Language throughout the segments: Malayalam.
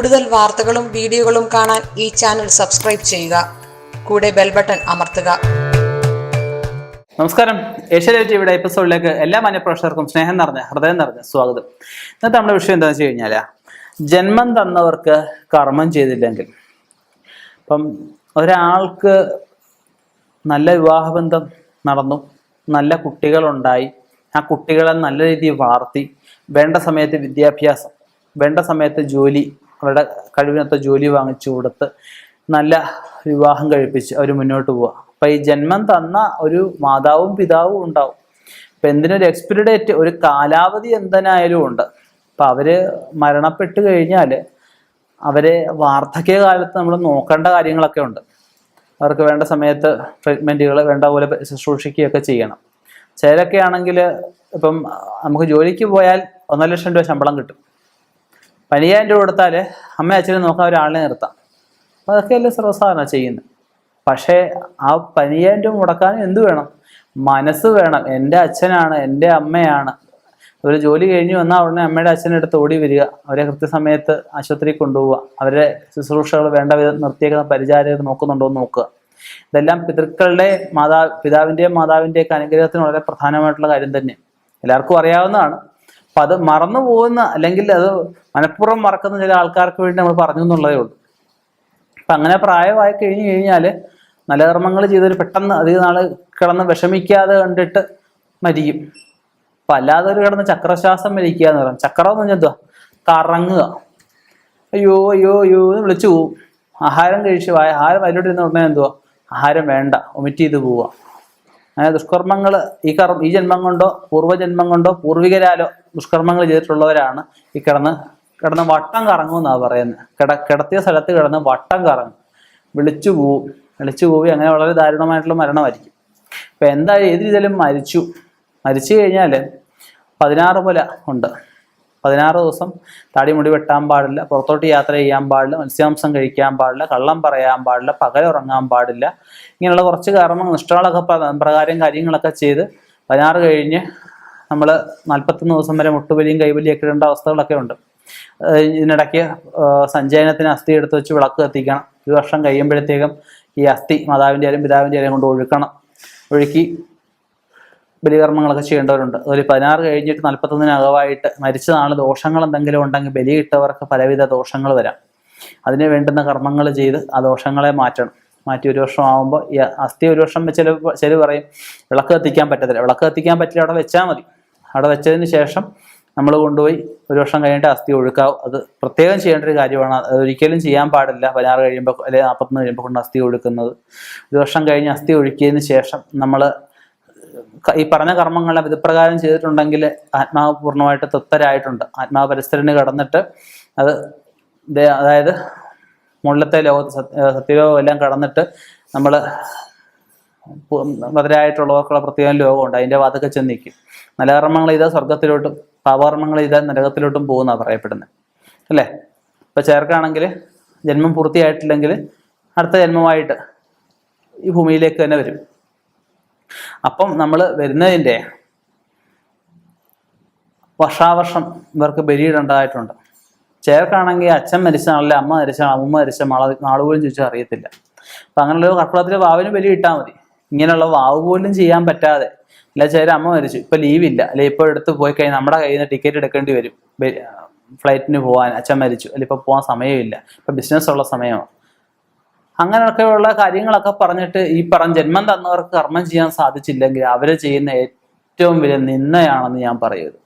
കൂടുതൽ വാർത്തകളും വീഡിയോകളും കാണാൻ ഈ ചാനൽ സബ്സ്ക്രൈബ് ചെയ്യുക. കൂടെ ബെൽ ബട്ടൺ അമർത്തുക. നമസ്കാരം. ഏഷ്യാനെറ്റ് ടിവിയുടെ എപ്പിസോഡിലേക്ക് എല്ലാ മാന്യപ്രേക്ഷകർക്കും സ്നേഹം നിറഞ്ഞ ഹൃദയം നിറഞ്ഞ സ്വാഗതം. ഇന്നത്തെ നമ്മുടെ വിഷയം എന്താണെന്ന് വെച്ച് കഴിഞ്ഞാൽ ജന്മം തന്നവർക്ക് കർമ്മം ചെയ്തില്ലെങ്കിൽ. ഇപ്പം ഒരാൾക്ക് നല്ല വിവാഹബന്ധം നടന്നു നല്ല കുട്ടികളുണ്ടായി ആ കുട്ടികളെ നല്ല രീതിയിൽ വളർത്തി വേണ്ട സമയത്ത് വിദ്യാഭ്യാസം വേണ്ട സമയത്ത് ജോലി അവരുടെ കഴിവിനൊത്ത ജോലി വാങ്ങിച്ചു കൊടുത്ത് നല്ല വിവാഹം കഴിപ്പിച്ച് അവർ മുന്നോട്ട് പോവുക അപ്പം ഈ ജന്മം തന്ന ഒരു മാതാവും പിതാവും ഉണ്ടാവും. അപ്പം എന്തിനൊരു എക്സ്പിരി ഡേറ്റ് ഒരു കാലാവധി എന്തിനായാലും ഉണ്ട്. അപ്പം അവർ മരണപ്പെട്ട് കഴിഞ്ഞാൽ അവരെ വാർദ്ധക്യകാലത്ത് നമ്മൾ നോക്കേണ്ട കാര്യങ്ങളൊക്കെ ഉണ്ട്. അവർക്ക് വേണ്ട സമയത്ത് ട്രീറ്റ്മെന്റുകൾ വേണ്ട പോലെ ശുശ്രൂഷിക്കുകയൊക്കെ ചെയ്യണം. ചിലരൊക്കെ ആണെങ്കിൽ ഇപ്പം നമുക്ക് ജോലിക്ക് പോയാൽ ഒന്നര ലക്ഷം രൂപ ശമ്പളം കിട്ടും. പതിനയ്യായിരം രൂപ കൊടുത്താൽ അമ്മ അച്ഛനെ നോക്കാൻ ഒരാളിനെ നിർത്താം. അപ്പോൾ അതൊക്കെ അല്ലേ സർവസാധാരണ ചെയ്യുന്നത്? പക്ഷേ ആ പതിനയ്യായിരം രൂപ മുടക്കാൻ എന്ത് വേണം? മനസ്സ് വേണം. എന്റെ അച്ഛനാണ് എന്റെ അമ്മയാണ്. ഒരു ജോലി കഴിഞ്ഞ് വന്നാൽ ഉടനെ അമ്മയുടെ അച്ഛന്റെ അടുത്ത് ഓടി വരിക. അവരെ കൃത്യസമയത്ത് ആശുപത്രിയിൽ കൊണ്ടുപോവുക. അവരുടെ ശുശ്രൂഷകൾ വേണ്ട വിധം നിർത്തിയേക്കുന്ന പരിചാരകർ നോക്കുന്നുണ്ടോ എന്ന് നോക്കുക. ഇതെല്ലാം പിതൃക്കളുടെ മാതാ പിതാവിന്റെയും മാതാവിന്റെയൊക്കെ അനുഗ്രഹത്തിന് വളരെ പ്രധാനമായിട്ടുള്ള കാര്യം തന്നെ. എല്ലാവർക്കും അറിയാവുന്നതാണ്. അപ്പം അത് മറന്നു പോകുന്ന അല്ലെങ്കിൽ അത് മനഃപൂർവം മറക്കുന്ന ചില ആൾക്കാർക്ക് വേണ്ടി നമ്മൾ പറഞ്ഞു എന്നുള്ളതേ ഉള്ളൂ. അപ്പം അങ്ങനെ പ്രായമായി കഴിഞ്ഞു കഴിഞ്ഞാൽ നല്ല കർമ്മങ്ങൾ ചെയ്തൊരു പെട്ടെന്ന് അധികം നാൾ കിടന്ന് വിഷമിക്കാതെ കണ്ടിട്ട് മരിക്കും. അപ്പം അല്ലാതെ ഒരു കിടന്ന് ചക്രശ്വാസം മരിക്കുക എന്ന് പറയും. ചക്രം എന്ന് പറഞ്ഞാൽ കറങ്ങുക. അയ്യോ അയ്യോ അയ്യോ എന്ന് വിളിച്ചു പോവും. ആഹാരം കഴിച്ചു ആഹാരം അതിലോട്ട് ഇരുന്ന് ഉടനെ എന്തുവാ? ആഹാരം വേണ്ട. ഒമിറ്റ് ചെയ്ത് പോവുക. അങ്ങനെ ദുഷ്കർമ്മങ്ങൾ ഈ കർമ്മ ഈ ജന്മം കൊണ്ടോ പൂർവജന്മം കൊണ്ടോ പൂർവികരാലോ ദുഷ്കർമ്മങ്ങൾ ചെയ്തിട്ടുള്ളവരാണ് ഈ കിടന്ന് കിടന്ന് വട്ടം കറങ്ങും എന്നാണ് പറയുന്നത് കിട കിടത്തിയ സ്ഥലത്ത് കിടന്ന് വട്ടം കറങ്ങും. വിളിച്ചു പോവും. വിളിച്ചു പോയി അങ്ങനെ വളരെ ദാരുണമായിട്ടുള്ള മരണമായിരിക്കും. അപ്പം എന്തായാലും ഏത് രീതിയിലും മരിച്ചു. മരിച്ചു കഴിഞ്ഞാൽ പതിനാറ് മുല ഉണ്ട്. പതിനാറ് ദിവസം താടി മുടി വെട്ടാൻ പാടില്ല പുറത്തോട്ട് യാത്ര ചെയ്യാൻ പാടില്ല മത്സ്യാംശം കഴിക്കാൻ പാടില്ല കള്ളം പറയാൻ പാടില്ല പകലുറങ്ങാൻ പാടില്ല. ഇങ്ങനെയുള്ള കുറച്ച് കാരണം നിഷ്ഠകളൊക്കെ പ്ര- പ്രകാരം കാര്യങ്ങളൊക്കെ ചെയ്ത് പതിനാറ് കഴിഞ്ഞ് നമ്മൾ നാൽപ്പത്തൊന്ന് ദിവസം വരെ മുട്ടുവലിയും കൈവലിയും ഒക്കെ ഇടേണ്ട അവസ്ഥകളൊക്കെ ഉണ്ട്. ഇതിനിടയ്ക്ക് സഞ്ചയനത്തിന് അസ്ഥി എടുത്ത് വെച്ച് വിളക്ക് കത്തിക്കണം. ഒരു വർഷം കഴിയുമ്പോഴത്തേക്കും ഈ അസ്ഥി മാതാവിന്റെ ആയാലും പിതാവിന്റെ ആയാലും കൊണ്ട് ഒഴുക്കണം. ഒഴുക്കി ബലികർമ്മങ്ങളൊക്കെ ചെയ്യേണ്ടവരുണ്ട്. അതുപോലെ പതിനാറ് കഴിഞ്ഞിട്ട് നാൽപ്പത്തൊന്നിനകമായിട്ട് മരിച്ച നാൾ ദോഷങ്ങൾ എന്തെങ്കിലും ഉണ്ടെങ്കിൽ ബലിയിട്ടവർക്ക് പലവിധ ദോഷങ്ങൾ വരാം. അതിന് വേണ്ടുന്ന കർമ്മങ്ങൾ ചെയ്ത് ആ ദോഷങ്ങളെ മാറ്റണം. മാറ്റി ഒരു വർഷം ആകുമ്പോൾ ഈ അസ്ഥി ഒരു വർഷം ചില ചില പറയും വിളക്ക് കത്തിക്കാൻ പറ്റത്തില്ല. വിളക്ക് കത്തിക്കാൻ പറ്റില്ല അവിടെ വെച്ചാൽ മതി. അവിടെ വെച്ചതിന് ശേഷം നമ്മൾ കൊണ്ടുപോയി ഒരു വർഷം കഴിഞ്ഞിട്ട് അസ്ഥി ഒഴുക്കാവും. അത് പ്രത്യേകം ചെയ്യേണ്ട ഒരു കാര്യമാണ്. ഒരിക്കലും ചെയ്യാൻ പാടില്ല. പതിനാറ് കഴിയുമ്പോൾ അല്ലെങ്കിൽ നാൽപ്പത്തൊന്ന് കഴിയുമ്പോൾ കൊണ്ട് അസ്ഥി ഒഴുക്കുന്നത്. ഒരു വർഷം കഴിഞ്ഞ് അസ്ഥി ഒഴുക്കിയതിന് ശേഷം നമ്മൾ ഈ പറഞ്ഞ കർമ്മങ്ങളെ വിധപ്രകാരം ചെയ്തിട്ടുണ്ടെങ്കിൽ ആത്മാവ് പൂർണമായിട്ട് തൃപ്തരായിട്ടുണ്ട്. ആത്മാവ് പരിസ്ഥിതിന് കടന്നിട്ട് അത് അതായത് മുകളിലത്തെ ലോകത്ത് സത്യലോകം എല്ലാം കടന്നിട്ട് നമ്മൾ ബദരായിട്ടുള്ളവർക്കുള്ള പ്രത്യേകം ലോകമുണ്ട്. അതിന്റെ വാതൊക്കെ ചെന്ന് നിൽക്കും നല്ല കർമ്മങ്ങൾ ചെയ്താൽ സ്വർഗത്തിലോട്ടും പാപകർമ്മങ്ങൾ ചെയ്താൽ നരകത്തിലോട്ടും പോകുന്നതാണ് പറയപ്പെടുന്നത് അല്ലേ? ഇപ്പം ചേർക്കാണെങ്കിൽ ജന്മം പൂർത്തിയായിട്ടില്ലെങ്കിൽ അടുത്ത ജന്മമായിട്ട് ഈ ഭൂമിയിലേക്ക് തന്നെ വരും. അപ്പം നമ്മൾ വരുന്നതിന്റെ വർഷാവർഷം ഇവർക്ക് ബലിയിടേണ്ടതായിട്ടുണ്ട്. ചേർക്കാണെങ്കിൽ അച്ഛൻ മരിച്ച നാളിലെ അമ്മ മരിച്ച അമ്മ മരിച്ച നാളെ നാളു പോലും ചോദിച്ചാൽ അറിയത്തില്ല. അപ്പം അങ്ങനെയുള്ള കർപ്പൂരത്തിലെ വാവിന് ബലി ഇട്ടാൽ മതി. ഇങ്ങനെയുള്ള വാവ് പോലും ചെയ്യാൻ പറ്റാതെ. അല്ല ചേര അമ്മ മരിച്ചു. ഇപ്പം ലീവില്ല അല്ലെ ഇപ്പോൾ എടുത്ത് പോയി കഴിഞ്ഞാൽ നമ്മുടെ കയ്യിൽ നിന്ന് ടിക്കറ്റ് എടുക്കേണ്ടി വരും. ഫ്ലൈറ്റിന് പോകാൻ അച്ഛൻ മരിച്ചു. അല്ലെ ഇപ്പോൾ പോകാൻ സമയമില്ല. ഇപ്പം ബിസിനസ് ഉള്ള സമയമാണ്. അങ്ങനെയൊക്കെയുള്ള കാര്യങ്ങളൊക്കെ പറഞ്ഞിട്ട് ഈ പറഞ്ഞ ജന്മം തന്നവർക്ക് കർമ്മം ചെയ്യാൻ സാധിച്ചില്ലെങ്കിൽ അവരെ ചെയ്യുന്ന ഏറ്റവും വലിയ നിന്നയാണെന്ന് ഞാൻ പറയുന്നത്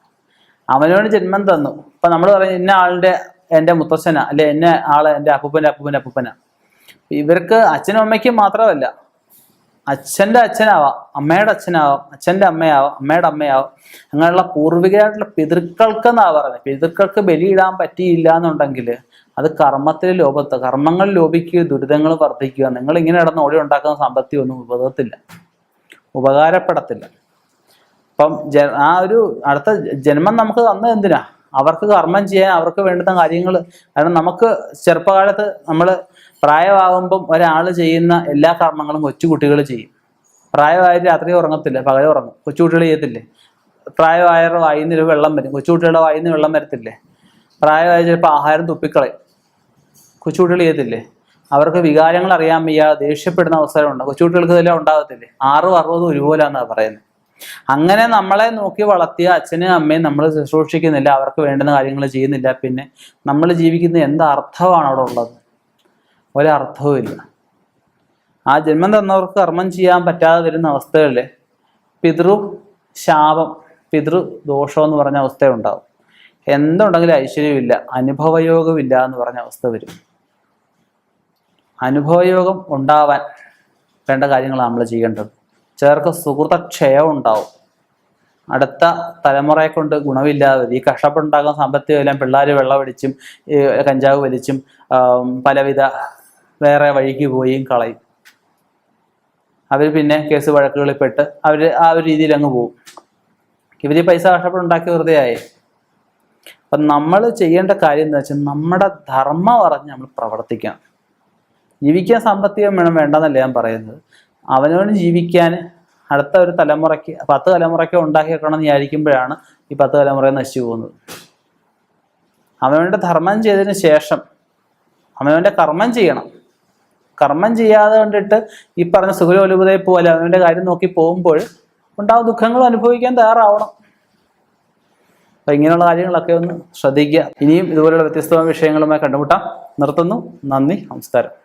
അവനോട് ജന്മം തന്നു. ഇപ്പൊ നമ്മൾ പറയും ഇന്ന ആളുടെ എന്റെ മുത്തശ്ശന അല്ലെ എന്നെ ആൾ എന്റെ അപ്പൂപ്പന്റെ അപ്പൂപ്പന്റെ അപ്പൂപ്പന. ഇവർക്ക് അച്ഛനും അമ്മയ്ക്കും മാത്രമല്ല അച്ഛന്റെ അച്ഛനാവാം അമ്മയുടെ അച്ഛനാവാം അച്ഛന്റെ അമ്മയാവാം അമ്മയുടെ അമ്മയാവാം. അങ്ങനെയുള്ള പൂർവികരായിട്ടുള്ള പിതൃക്കൾക്കെന്നാ പറയുന്നത്? പിതൃക്കൾക്ക് ബലിയിടാൻ പറ്റിയില്ല എന്നുണ്ടെങ്കിൽ അത് കർമ്മത്തിൽ ലോപത്ത് കർമ്മങ്ങൾ ലോപിക്കുക ദുരിതങ്ങൾ വർദ്ധിക്കുക നിങ്ങൾ ഇങ്ങനെ ഇടന്ന് ഓടി ഉണ്ടാക്കുന്ന സമ്പത്തി ഒന്നും ഉപകത്തില്ല ഉപകാരപ്പെടത്തില്ല. അപ്പം ജ ആ ഒരു അടുത്ത ജന്മം നമുക്ക് തന്നത് എന്തിനാ? അവർക്ക് കർമ്മം ചെയ്യാൻ അവർക്ക് വേണ്ടുന്ന കാര്യങ്ങൾ. കാരണം നമുക്ക് ചെറുപ്പകാലത്ത് നമ്മൾ പ്രായമാകുമ്പം ഒരാൾ ചെയ്യുന്ന എല്ലാ കർമ്മങ്ങളും കൊച്ചുകുട്ടികൾ ചെയ്യും. പ്രായമായ രാത്രി ഉറങ്ങത്തില്ല പകരം ഉറങ്ങും. കൊച്ചുകുട്ടികൾ ചെയ്യത്തില്ലേ? പ്രായമായവരുടെ വായിൽ നിന്ന് വെള്ളം വരും. കൊച്ചുകുട്ടികളുടെ വായിൽ നിന്ന് വെള്ളം വരത്തില്ലേ? പ്രായമായ ചിലപ്പോൾ ആഹാരം തുപ്പിക്കളയും. കൊച്ചുകുട്ടികൾ ചെയ്യത്തില്ലേ? അവർക്ക് വികാരങ്ങൾ അറിയാൻ വയ്യ ദേഷ്യപ്പെടുന്ന അവസരമുണ്ട്. കൊച്ചുകുട്ടികൾക്ക് ഇതെല്ലാം ഉണ്ടാകത്തില്ലേ? ആറും അറുപതും ഒരുപോലാന്നാണ് പറയുന്നത് അങ്ങനെ നമ്മളെ നോക്കി വളർത്തിയ അച്ഛനും അമ്മയും നമ്മൾ ശുശ്രൂഷിക്കുന്നില്ല അവർക്ക് വേണ്ടുന്ന കാര്യങ്ങൾ ചെയ്യുന്നില്ല. പിന്നെ നമ്മൾ ജീവിക്കുന്ന എന്ത് അർത്ഥമാണ് അവിടെ ഉള്ളത്? ഒരർത്ഥവും ഇല്ല. ആ ജന്മം തന്നവർക്ക് കർമ്മം ചെയ്യാൻ പറ്റാതെ വരുന്ന അവസ്ഥകളിൽ പിതൃ ശാപം പിതൃ ദോഷം എന്ന് പറഞ്ഞ അവസ്ഥ ഉണ്ടാവും എന്തുണ്ടെങ്കിലും ഐശ്വര്യമില്ല അനുഭവയോഗമില്ല എന്ന് പറഞ്ഞ അവസ്ഥ വരും. അനുഭവയോഗം ഉണ്ടാവാൻ വേണ്ട കാര്യങ്ങളാണ് നമ്മൾ ചെയ്യേണ്ടത്. ചിലർക്ക് സുഹൃതക്ഷയം ഉണ്ടാവും. അടുത്ത തലമുറയെ കൊണ്ട് ഗുണമില്ലാതെ ഈ കഷപ്പുണ്ടാകുന്ന സാമ്പത്തികം എല്ലാം പിള്ളേർ വെള്ളമടിച്ചും കഞ്ചാവ് വലിച്ചും പലവിധ വേറെ വഴിക്ക് പോയും കളയും. അവർ പിന്നെ കേസ് വഴക്കുകളിൽ പെട്ട് അവർ ആ ഒരു രീതിയിൽ അങ്ങ് പോകും ഇവർ പൈസ കഷ്ടപ്പെട്ട് ഉണ്ടാക്കി വെറുതെ ആയി. അപ്പം നമ്മൾ ചെയ്യേണ്ട കാര്യം എന്താ വെച്ചാൽ നമ്മുടെ ധർമ്മം അറിഞ്ഞ് നമ്മൾ പ്രവർത്തിക്കണം. ജീവിക്കാൻ സാമ്പത്തികം വേണം വേണ്ടെന്നല്ല ഞാൻ പറയുന്നത്. അവനവന് ജീവിക്കാൻ അടുത്ത ഒരു തലമുറയ്ക്ക് പത്ത് തലമുറയ്ക്ക് ഉണ്ടാക്കി വെക്കണം എന്ന് വിചാരിക്കുമ്പോഴാണ് ഈ പത്ത് തലമുറ നശിച്ചു പോകുന്നത്. അവനവന്റെ ധർമ്മം ചെയ്തതിന് ശേഷം അവനവന്റെ കർമ്മം ചെയ്യണം. കർമ്മം ചെയ്യാതെ കണ്ടിട്ട് ഈ പറഞ്ഞ സുഖലോലുപതയെ പോലെ അവന്റെ കാര്യം നോക്കി പോകുമ്പോൾ ഉണ്ടാവും ദുഃഖങ്ങൾ അനുഭവിക്കാൻ തയ്യാറാവണം. അപ്പൊ ഇങ്ങനെയുള്ള കാര്യങ്ങളൊക്കെ ഒന്ന് ശ്രദ്ധിക്കുക. ഇനിയും ഇതുപോലെയുള്ള വ്യത്യസ്തമായ വിഷയങ്ങളുമായി കണ്ടുമുട്ടാം. നിർത്തുന്നു. നന്ദി. നമസ്കാരം.